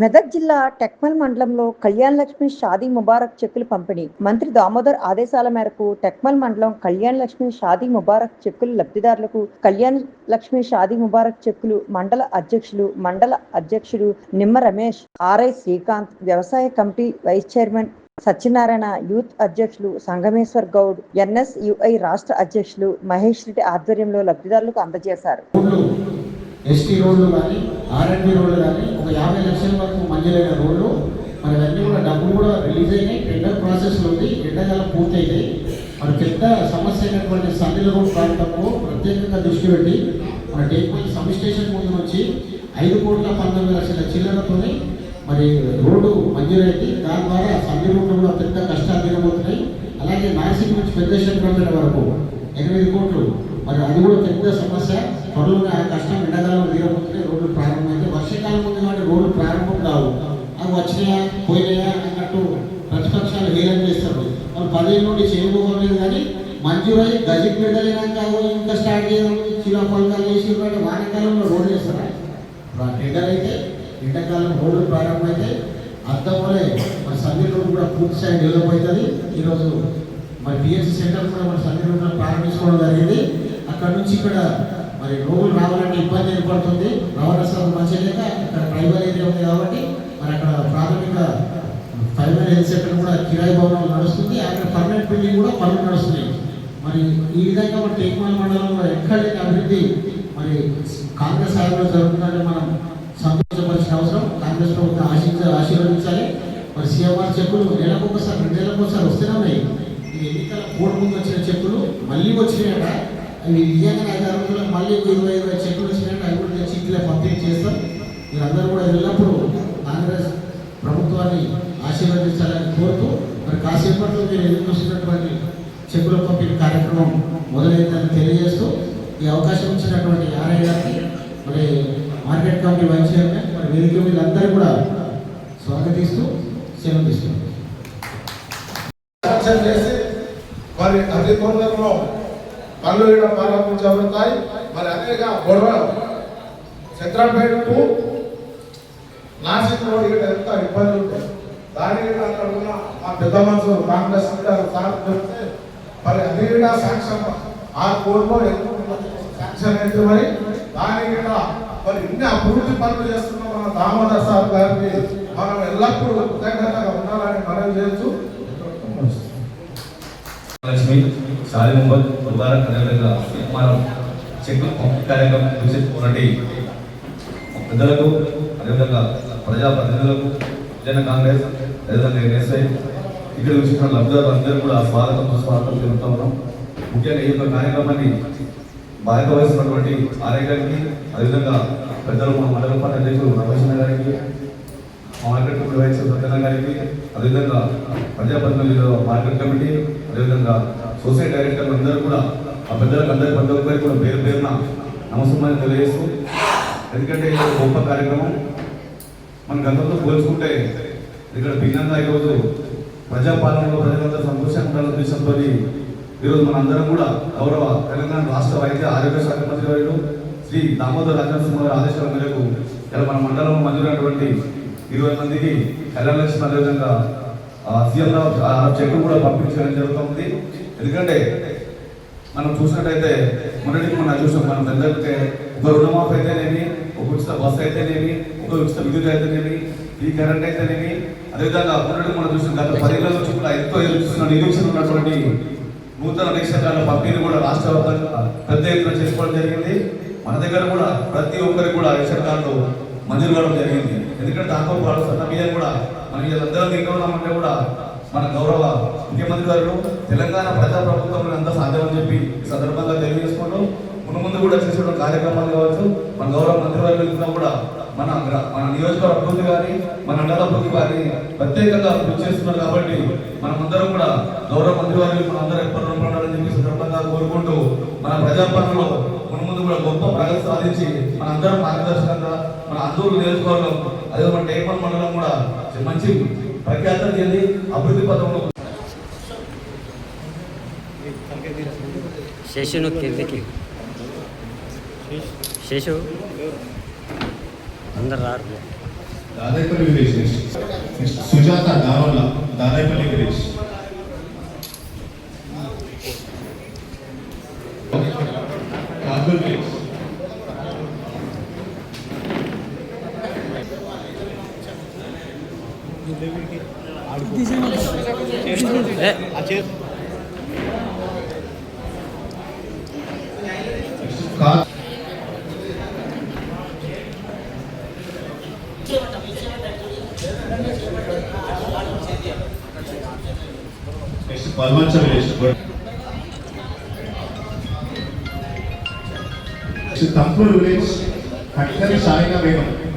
మెదక్ జిల్లా టెక్మల్ మండలంలో కళ్యాణ్ లక్ష్మి షాదీ ముబారక్ చెక్కులు పంపిణీ. మంత్రి దామోదర్ ఆదేశాల మేరకు టెక్మల్ మండలం కళ్యాణ్ లక్ష్మి షాదీ ముబారక్ చెక్కులు లబ్ధిదారులకు కళ్యాణ్ లక్ష్మి షాదీ ముబారక్ చెక్కులు మండల అధ్యక్షులు మండల అధ్యక్షుడు నిమ్మ రమేష్ ఆర్ఐ శ్రీకాంత్ వ్యవసాయ committee vice chairman Satyanarayana youth అధ్యక్షులు సంగమేశ్వర్ గౌడ్ ఎన్ఎస్యుఐ రాష్ట్ర అధ్యక్షులు మహేష్ రెడ్డి ఆధ్వర్యంలో లబ్ధిదారులకు అందజేశారు. ఎస్టీ రోడ్లు కానీ ఆర్ఎండ్బి రోడ్లు కానీ ఒక యాభై లక్షల వరకు మంజూరైన రోడ్లు. మరి అవన్నీ కూడా డబ్బులు కూడా రిలీజ్ అయినాయి. టెండర్ ప్రాసెస్లో ఉంది. ఎండాకాలం పూర్తయినాయి. మరి పెద్ద సమస్య అయినటువంటి సందిల రోడ్ ప్రాంతంలో ప్రత్యేకంగా దృష్టి పెట్టి మన టేక్మల్ సబ్ స్టేషన్ ముందు నుంచి ఐదు కోట్ల పంతొమ్మిది లక్షల చిల్లరతోని మరి రోడ్డు మంజూరైంది దాని ద్వారా సంధి రోడ్లు కూడా పెద్ద కష్టాలు తినబోతున్నాయి అలాగే నాసిక్ నుంచి పెద్ద శంకరపేట వరకు ఎనిమిది కోట్లు. మరి అది కూడా పెద్ద సమస్య. పనులు కష్టం ఎండాకాలం తీరబోతున్నాయి రోడ్లు ప్రారంభమైతే వర్షాకాలం ఉంది కాబట్టి రోడ్లు ప్రారంభం కావు. అవి వచ్చినాయా పోయినాయా అన్నట్టు ప్రతిపక్షాలు హేళన చేస్తారు. వాళ్ళు పదిహేను నుండి చేయబోలేదు కానీ మంజూరై గజెట్ విడుదలైనాక ఇంకా స్టార్ట్ చేయడం చిన్న పలకాలు చేసి ఉంటే వానాకాలంలో రోడ్లు వేస్తారా. ఇప్పుడు టెండర్ అయితే ఎండాకాలం రోడ్లు ప్రారంభమైతే అర్థంలోనే మన సందీప్ రోడ్డు కూడా పూర్తి స్థాయి డెవలప్ అవుతుంది. ఈరోజు మరి పిఎస్సి సెంటర్ కూడా మన సందీప్ ప్రారంభించుకోవడం జరిగింది. అక్కడ నుంచి ఇక్కడ మరి రోగులు రావాలంటే ఇబ్బంది ఏర్పడుతుంది. రవాణా సౌకర్యం మంచిగా లేక అక్కడ ట్రైబల్ ఏరియా ఉంది కాబట్టి మరి అక్కడ ప్రాథమిక ప్రైమరీ హెల్త్ సెంటర్ కూడా కిరాయి భవనాలు నడుస్తుంది. అక్కడ పర్మనెంట్ బిల్డింగ్ కూడా పనులు నడుస్తున్నాయి. మరి ఈ విధంగా మన టేక్మాల్ మండలంలో ఎక్కడ లేని అభివృద్ధి మరి కాంగ్రెస్ హయాంలో జరుగుతుందంటే మనం సంతోషపరిచిన అవసరం. కాంగ్రెస్ ప్రభుత్వం ఆశించ ఆశీర్వదించాలి. మరి సీఎంఆర్ చెక్కులు నెలకు ఒకసారి రెండు నెలలకు ఒకసారి వస్తూనే ఉన్నాయి. ఎన్నికల కోడ్ ముందు వచ్చిన చెక్కులు మళ్ళీ వచ్చినాయట. అవి నిజంగా ఐదు ఆరు రోజులకు మళ్ళీ ఇరవై ఇరవై చెట్లు వచ్చినట్టు అవి కూడా తెచ్చి ఇంట్లో పంపిణీ చేస్తాం. మీరందరూ కూడా ఎల్లప్పుడూ కాంగ్రెస్ ప్రభుత్వాన్ని ఆశీర్వదించాలని కోరుతూ మరి కాసేపట్లో మీరు ఎదురు చూస్తున్నటువంటి చెక్కుల పంపిణీ కార్యక్రమం మొదలైందని తెలియజేస్తూ ఈ అవకాశం ఇచ్చినటువంటి ఆర్ఐ గారికి మరి మార్కెట్ కమిటీ వైస్ చైర్మన్ మరి వేదిక వీళ్ళందరూ కూడా స్వాగతిస్తూ సెలవు తీసుకున్నాం యాక్షన్ చేసి మరి అతి తొందరలో పనులు కూడా ప్రారంభించబడతాయి మరి అదేగా గొడవ చంద్రపేట టు నాసిక్ రోడ్ ఇక్కడ ఎంత ఇబ్బంది ఉంటుంది దాని కూడా అక్కడ ఉన్న మా పెద్ద మనుషులు కాంగ్రెస్ లీడర్ చెప్తే మరి అది కూడా శాంక్షన్ ఆ కోర్టులో ఎక్కువ శాంక్షన్ అయితే మరి? దాని కూడా మరి ఇన్ని అభివృద్ధి పనులు చేస్తున్న మన దామోదర్ సార్ గారికి మనం ఎల్లప్పుడూ కృతజ్ఞతగా ఉండాలని మనం చేయొచ్చు లక్ష్మి షాది ముహమ్మద్ ముబారక్ అదేవిధంగా మనం చెక్ కార్యక్రమం చూసేటువంటి పెద్దలకు అదేవిధంగా ప్రజాప్రతినిధులకు జన కాంగ్రెస్ అదేవిధంగా ఎన్ఎస్ఐ ఇక్కడ వచ్చిన లబ్ధిదారులు అందరూ కూడా స్వాగతం స్వాగతం తెలుపుతా ఉన్నాం ముఖ్యంగా ఈ యొక్క కార్యక్రమాన్ని బాధ్యత వహిస్తున్నటువంటి ఆర్ఐ గారికి అదేవిధంగా పెద్దలు మన మండల పార్టీ అధ్యక్షులు రమేష్ గారికి మార్కెట్ కమిటీ వైస్ సత్యనారాయణ గారికి అదేవిధంగా ప్రజాప్రతినిధులు మార్కెట్ కమిటీ అదేవిధంగా సొసైటీ డైరెక్టర్లు అందరూ కూడా ఆ పెద్దలకు అందరి ప్రతి ఒక్కరికి కూడా పేరు పేరున నమస్కారం తెలియజేస్తూ ఎందుకంటే ఇది గొప్ప కార్యక్రమం. మన గతంతో పోల్చుకుంటే ఇక్కడ భిన్నంగా ఈరోజు ప్రజాపాలనలో ప్రజలందరూ సంతోషంగా ఉండాలనే ఉద్దేశంతో ఈరోజు మనందరం కూడా గౌరవ తెలంగాణ రాష్ట్ర వైద్య ఆరోగ్య శాఖ మంత్రి గారు శ్రీ దామోదర్ రాజనరసింహ గారి ఆదేశాల మేరకు ఇలా మన మండలంలో మంజూరైనటువంటి ఇరవై మందికి కళ్యాణ లక్ష్మి అదేవిధంగా సీఎం చెక్ కూడా పంపించడం జరుగుతుంది. ఎందుకంటే మనం చూసినట్టయితే మొన్నటికి మనం చూసాం మనం ఎందుకంటే ఒక రుణమాఫ్ అయితేనేమి ఒక ఉచిత బస్సు అయితేనేమి ఒక ఉచిత విద్యుత్ అయితేనేమి ఈ కరెంట్ అయితేనేమి. అదేవిధంగా మొన్నటికి మనం చూసిన గత పదేళ్ళ నుంచి కూడా ఎంతో ఎదురు చూస్తున్న నిరీక్షణ ఉన్నటువంటి నూతన రేషన్ కార్డుల పంపిణీ కూడా రాష్ట్ర వ్యాప్తంగా పెద్ద ఎత్తున చేసుకోవడం జరిగింది. మన దగ్గర కూడా ప్రతి ఒక్కరికి కూడా రేషన్ కార్డు మంజూరు కావడం జరిగింది. ఎందుకంటే దాంతో పాటు సన్నబియ్యం కూడా మన వీళ్ళందరూ తింటున్నామంటే కూడా మన గౌరవ ముఖ్యమంత్రి గారు తెలంగాణ ప్రజా ప్రభుత్వం అంతా సాధ్యమని చెప్పి ఈ సందర్భంగా తెలియజేసుకుంటూ ముందు ముందు కూడా చేసిన కార్యక్రమాలు కావచ్చు మన గౌరవ మంత్రి కూడా మన మన నియోజకవర్గ అభివృద్ధి కానీ మన అండల అభివృద్ధి కానీ ప్రత్యేకంగా కృషి చేస్తున్నారు కాబట్టి మనమందరం కూడా గౌరవ మంత్రి వారికి అందరం ఎప్పటి ఉండాలని చెప్పి సందర్భంగా కోరుకుంటూ మన ప్రజాపాలనలో ముందు ముందు కూడా గొప్ప ప్రగతి సాధించి మన అందరం మార్గదర్శకంగా మన అందరూ నియోజకవర్గం అదే మన టేపల్ మండలం కూడా మంచి ప్రఖ్యాతం చెంది అభివృద్ధి పథంలో శేషును కిందికి. శేషు. అందరు రారు. దాదాపల్లి నెక్స్ట్ సుజాత దారోల్ల దాదాపల్లి కాకుల్ Kaçır. Kaç. Next, Palman Chavilesh. Next, Thampur village, Hakkari Sarina Begum.